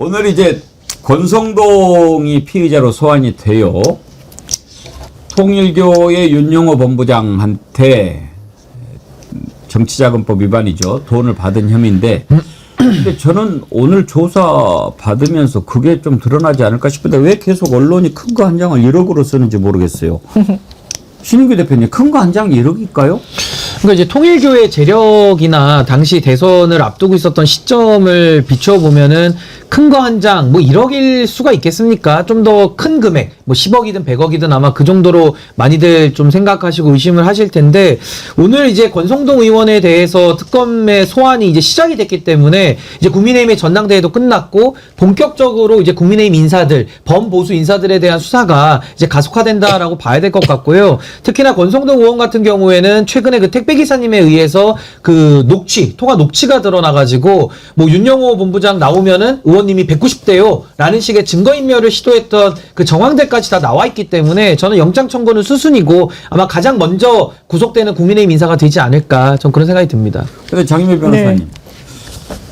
오늘 이제 권성동이 피의자로 소환이 돼요. 통일교의 윤영호 본부장한테 정치자금법 위반이죠. 돈을 받은 혐의인데 근데 저는 오늘 조사 받으면서 그게 좀 드러나지 않을까 싶은데 왜 계속 언론이 큰 거 한 장을 1억으로 쓰는지 모르겠어요. 신인규 대표님 큰 거 한 장 1억일까요? 그러니까 이제 통일교의 재력이나 당시 대선을 앞두고 있었던 시점을 비춰보면은 큰 거 한 장, 뭐 1억일 수가 있겠습니까? 좀 더 큰 금액, 뭐 10억이든 100억이든 아마 그 정도로 많이들 좀 생각하시고 의심을 하실 텐데 오늘 이제 권성동 의원에 대해서 특검의 소환이 이제 시작이 됐기 때문에 이제 국민의힘의 전당대회도 끝났고 본격적으로 이제 국민의힘 인사들, 범보수 인사들에 대한 수사가 이제 가속화된다라고 봐야 될 것 같고요. 특히나 권성동 의원 같은 경우에는 최근에 그 택배 기사님에 의해서 그 녹취, 통화 녹취가 드러나가지고 뭐 윤영호 본부장 나오면은 의원님이 190대요라는 식의 증거 인멸을 시도했던 그 정황들까지 다 나와 있기 때문에 저는 영장 청구는 수순이고 아마 가장 먼저 구속되는 국민의힘 인사가 되지 않을까 전 그런 생각이 듭니다. 근데 장희배 변호사님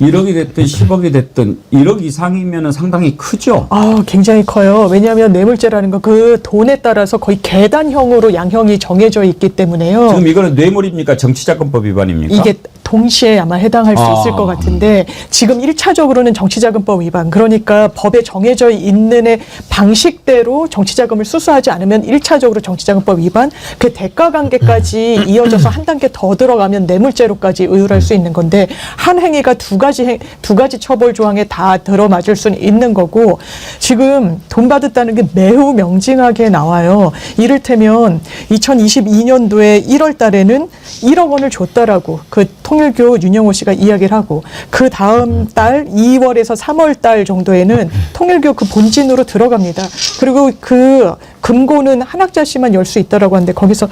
1억이 됐든 10억이 됐든 1억 이상이면 상당히 크죠. 아, 굉장히 커요. 왜냐하면 뇌물죄라는 건그 돈에 따라서 거의 계단형으로 양형이 정해져 있기 때문에요. 지금 이거는 뇌물입니까? 정치자금법 위반입니까? 이게 동시에 아마 해당할 수 아. 있을 것 같은데 지금 일차적으로는 정치자금법 위반 그러니까 법에 정해져 있는 의 방식대로 정치자금을 수수하지 않으면 일차적으로 정치자금법 위반 그 대가 관계까지 이어져서 한 단계 더 들어가면 뇌물죄로까지 의율할 수 있는 건데 한 행위가 두 가지 행, 두 가지 처벌 조항에 다 들어맞을 수는 있는 거고 지금 돈 받았다는 게 매우 명징하게 나와요. 이를테면 2022년도에 1월 달에는 1억 원을 줬다라고 그 통 일교 윤영호 씨가 이야기를 하고 그 다음 달 2월에서 3월 달 정도에는 통일교 그 본진으로 들어갑니다. 그리고 그 금고는 한 학자씨만 열 수 있다라고 하는데 거기서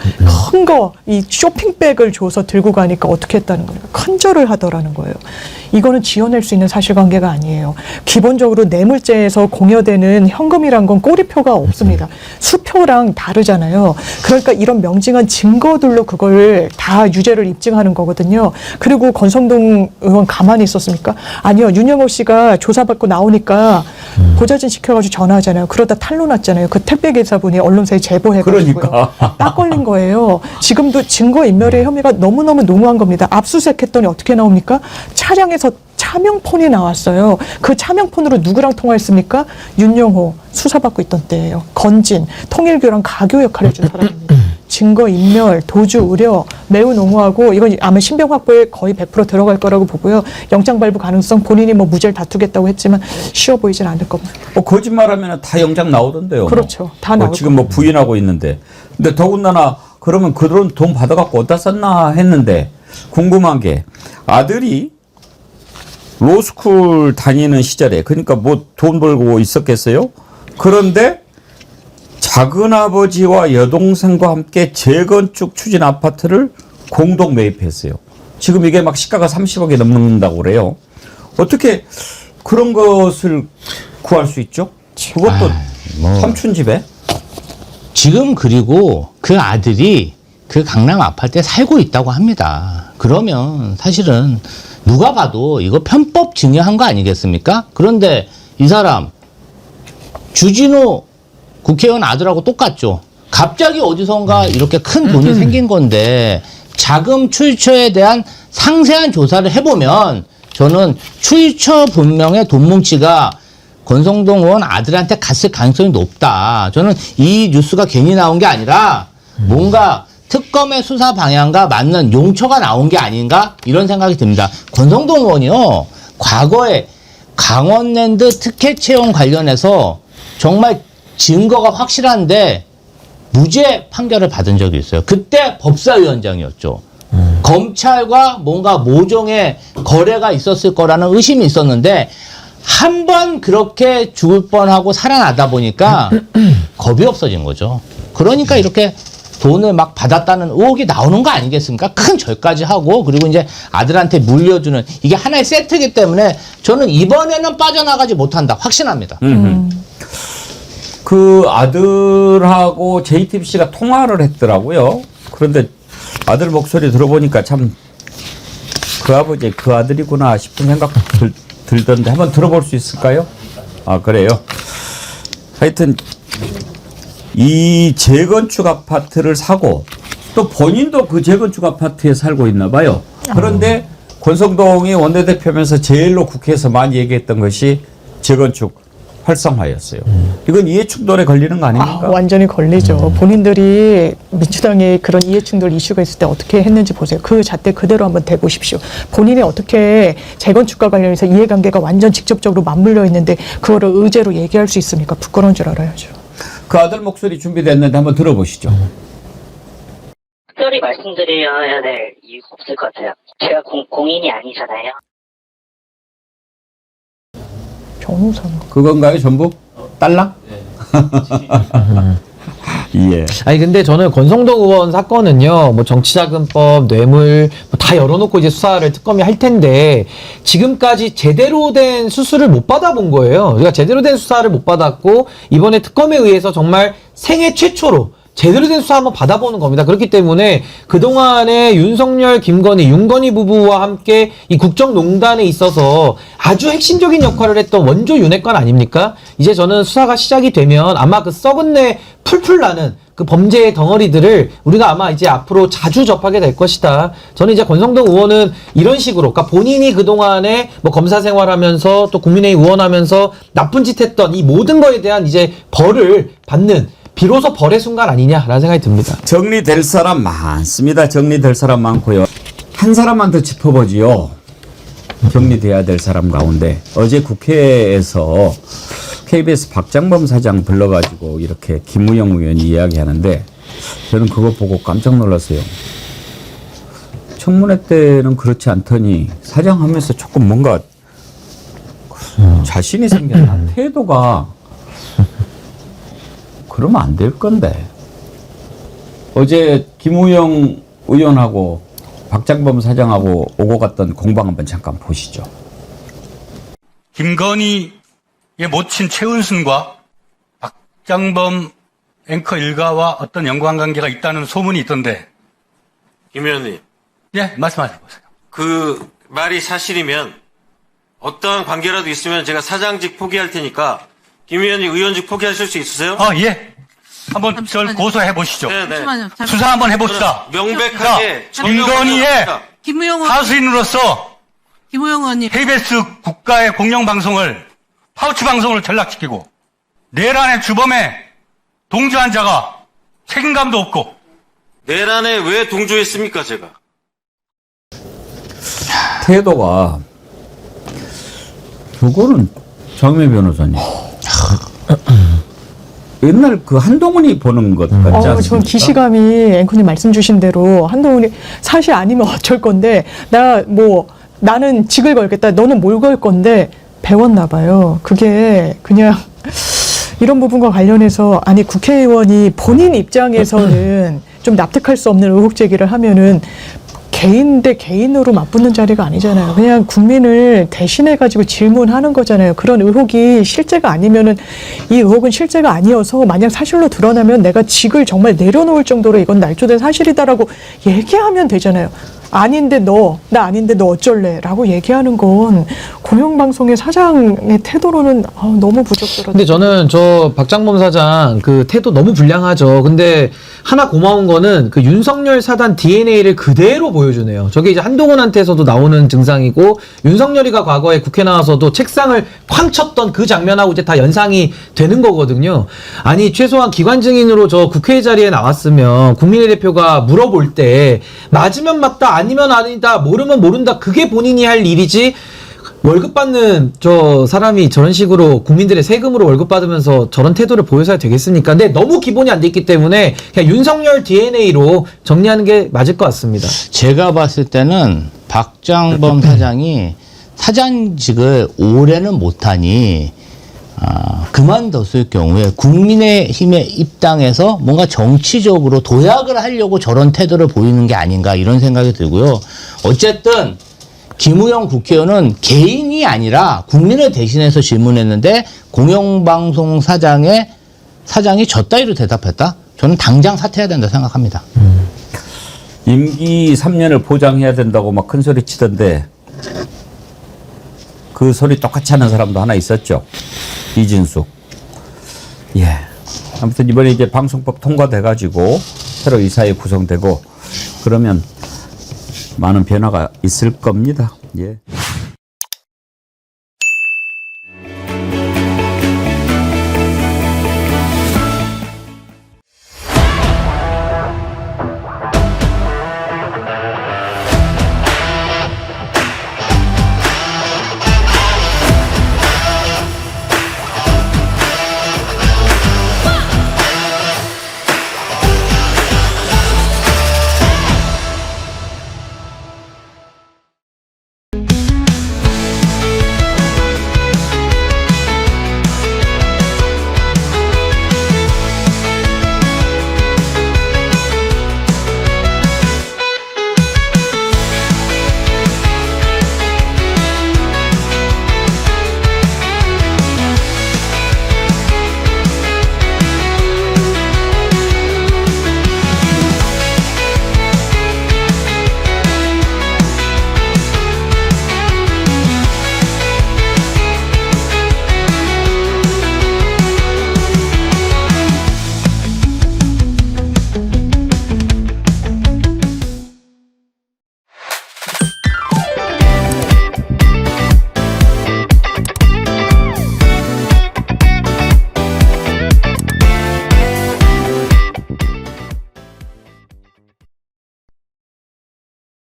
큰 거 이 쇼핑백을 줘서 들고 가니까 어떻게 했다는 거예요. 큰절을 하더라는 거예요. 이거는 지어낼 수 있는 사실관계가 아니에요. 기본적으로 뇌물죄에서 공여되는 현금이란 건 꼬리표가 없습니다. 수표랑 다르잖아요. 그러니까 이런 명징한 증거들로 그걸 다 유죄를 입증하는 거거든요. 그리고 권성동 의원 가만히 있었습니까? 아니요. 윤영호 씨가 조사받고 나오니까 보좌진 시켜가지고 전화하잖아요. 그러다 탄로 났잖아요. 그 택배 기사분이 언론사에 제보해가지고 그러니까. 딱 걸린 거예요. 지금도 증거 인멸의 혐의가 너무너무 농후한 겁니다. 압수수색했더니 어떻게 나옵니까? 차량에서 차명폰이 나왔어요. 그 차명폰으로 누구랑 통화했습니까? 윤영호 수사받고 있던 때예요. 건진 통일교랑 가교 역할을 해준 사람입니다. 증거 인멸, 도주 우려 매우 농후하고 이건 아마 신병 확보에 거의 100% 들어갈 거라고 보고요. 영장 발부 가능성 본인이 뭐 무죄를 다투겠다고 했지만 쉬워 보이진 않을 겁니다. 뭐 거짓말하면 다 영장 나오던데요. 그렇죠. 다 뭐 나올 지금 뭐 부인하고 있는데. 근데 더군다나 그러면 그런 돈 받아갖고 어디다 썼나 했는데 궁금한 게 아들이 로스쿨 다니는 시절에 그러니까 뭐 돈 벌고 있었겠어요? 그런데 작은 아버지와 여동생과 함께 재건축 추진 아파트를 공동 매입했어요. 지금 이게 막 시가가 30억이 넘는다고 그래요. 어떻게 그런 것을 구할 수 있죠? 그것도 뭐. 삼촌 집에? 지금 그리고 그 아들이 그 강남 아파트에 살고 있다고 합니다. 그러면 사실은 누가 봐도 이거 편법 증여한 거 아니겠습니까? 그런데 이 사람 주진우 국회의원 아들하고 똑같죠. 갑자기 어디선가 이렇게 큰 돈이 생긴 건데 자금 출처에 대한 상세한 조사를 해보면 저는 출처 분명의 돈 뭉치가 권성동 의원 아들한테 갔을 가능성이 높다. 저는 이 뉴스가 괜히 나온 게 아니라 뭔가 특검의 수사 방향과 맞는 용처가 나온 게 아닌가 이런 생각이 듭니다. 권성동 의원이요 과거에 강원랜드 특혜 채용 관련해서 정말 증거가 확실한데 무죄 판결을 받은 적이 있어요. 그때 법사위원장이었죠. 검찰과 뭔가 모종의 거래가 있었을 거라는 의심이 있었는데 한 번 그렇게 죽을 뻔하고 살아나다 보니까 겁이 없어진 거죠. 그러니까 이렇게 돈을 막 받았다는 의혹이 나오는 거 아니겠습니까? 큰 절까지 하고 그리고 이제 아들한테 물려주는 이게 하나의 세트이기 때문에 저는 이번에는 빠져나가지 못한다 확신합니다. 그 아들하고 JTBC가 통화를 했더라고요. 그런데 아들 목소리 들어보니까 참 그 아버지 그 아들이구나 싶은 생각 들, 들던데 한번 들어볼 수 있을까요? 아 그래요. 하여튼 이 재건축 아파트를 사고 또 본인도 그 재건축 아파트에 살고 있나 봐요. 그런데 권성동이 원내대표면서 제일로 국회에서 많이 얘기했던 것이 재건축 활성화였어요. 이건 이해충돌에 걸리는 거 아, 아닙니까? 완전히 걸리죠. 본인들이 민주당의 그런 이해충돌 이슈가 있을 때 어떻게 했는지 보세요. 그 잣대 그대로 한번 대보십시오. 본인이 어떻게 재건축과 관련해서 이해관계가 완전 직접적으로 맞물려 있는데 그거를 의제로 얘기할 수 있습니까? 부끄러운 줄 알아야죠. 그 아들 목소리 준비됐는데 한번 들어보시죠. 특별히 말씀드려야 될 이유가 없을 것 같아요. 제가 공, 공인이 아니잖아요. 변호사는. 그건가요, 전부? 딸랑? 예. 아니 근데 저는 권성동 의원 사건은요 뭐 정치자금법 뇌물 뭐다 열어놓고 이제 수사를 특검이 할 텐데 지금까지 제대로 된 수술을 못 받아본 거예요. 그러니까 제대로 된 수사를 못 받았고 이번에 특검에 의해서 정말 생애 최초로 제대로 된 수사 한번 받아보는 겁니다. 그렇기 때문에 그동안에 윤석열, 김건희, 윤건희 부부와 함께 이 국정농단에 있어서 아주 핵심적인 역할을 했던 원조 윤핵관 아닙니까? 이제 저는 수사가 시작이 되면 아마 그 썩은 내 풀풀 나는 그 범죄의 덩어리들을 우리가 아마 이제 앞으로 자주 접하게 될 것이다. 저는 이제 권성동 의원은 이런 식으로, 그러니까 본인이 그동안에 뭐 검사 생활하면서 또 국민의힘 의원하면서 나쁜 짓 했던 이 모든 거에 대한 이제 벌을 받는 비로소 벌의 순간 아니냐라는 생각이 듭니다. 정리될 사람 많습니다. 정리될 사람 많고요. 한 사람만 더 짚어보지요. 정리돼야 될 사람 가운데 어제 국회에서 KBS 박장범 사장 불러가지고 이렇게 김우영 의원이 이야기하는데 저는 그거 보고 깜짝 놀랐어요. 청문회 때는 그렇지 않더니 사장하면서 조금 뭔가 자신이 생겼나 태도가 그러면 안 될 건데. 어제 김우영 의원하고 박장범 사장하고 오고 갔던 공방 한번 잠깐 보시죠. 김건희의 모친 최은순과 박장범 앵커 일가와 어떤 연관관계가 있다는 소문이 있던데, 김 의원님, 예, 말씀하세요. 그 말이 사실이면 어떠한 관계라도 있으면 제가 사장직 포기할 테니까 김 의원님 의원직 포기하실 수 있으세요? 아, 예. 한번 절 잠시만요. 고소해 보시죠. 네, 네. 잠시만요. 잠시만요. 수사 한번 해봅시다. 명백하게 자, 김건희의. 김우영 의원, 하수인으로서 김우영 의원님, KBS 국가의 공영방송을, 파우치 방송을 전락시키고, 내란의 주범에 동조한 자가 책임감도 없고, 내란에 왜 동조했습니까, 제가? 태도가 그거는 장미 변호사님. 옛날 그 한동훈이 보는 것 같지 어, 않습니까? 전 기시감이 앵커님 말씀 주신 대로 한동훈이 사실 아니면 어쩔 건데 나 뭐 나는 직을 걸겠다. 너는 뭘 걸 건데 배웠나 봐요. 그게 그냥 이런 부분과 관련해서 아니 국회의원이 본인 입장에서는 좀 납득할 수 없는 의혹 제기를 하면은 개인 대 개인으로 맞붙는 자리가 아니잖아요. 그냥 국민을 대신해 가지고 질문하는 거잖아요. 그런 의혹이 실제가 아니면은 이 의혹은 실제가 아니어서 만약 사실로 드러나면 내가 직을 정말 내려놓을 정도로 이건 날조된 사실이다라고 얘기하면 되잖아요. 아닌데 너, 나 아닌데 너 어쩔래? 라고 얘기하는 건 공영방송의 사장의 태도로는 아, 너무 부적절하다. 근데 저는 저 박장범 사장 그 태도 너무 불량하죠. 근데 하나 고마운 거는 그 윤석열 사단 DNA를 그대로 보여주네요. 저게 이제 한동훈한테서도 나오는 증상이고 윤석열이가 과거에 국회 나와서도 책상을 쾅 쳤던 그 장면하고 이제 다 연상이 되는 거거든요. 아니 최소한 기관 증인으로 저 국회 자리에 나왔으면 국민의 대표가 물어볼 때 맞으면 맞다 아니면 아니다 모르면 모른다 그게 본인이 할 일이지 월급 받는 저 사람이 저런 식으로 국민들의 세금으로 월급 받으면서 저런 태도를 보여서야 되겠습니까? 근데 너무 기본이 안 돼 있기 때문에 그냥 윤석열 DNA로 정리하는 게 맞을 것 같습니다. 제가 봤을 때는 박장범 사장이 사장직을 오래는 못하니 아, 그만뒀을 경우에 국민의힘의 입당에서 뭔가 정치적으로 도약을 하려고 저런 태도를 보이는 게 아닌가 이런 생각이 들고요. 어쨌든 김우영 국회의원은 개인이 아니라 국민을 대신해서 질문했는데 공영방송 사장의 사장이 저 따위로 대답했다? 저는 당장 사퇴해야 된다 생각합니다. 임기 3년을 보장해야 된다고 막 큰 소리 치던데 그 소리 똑같이 하는 사람도 하나 있었죠. 이진숙. 예. 아무튼 이번에 이제 방송법 통과돼가지고 새로 이사회 구성되고 그러면 많은 변화가 있을 겁니다. 예.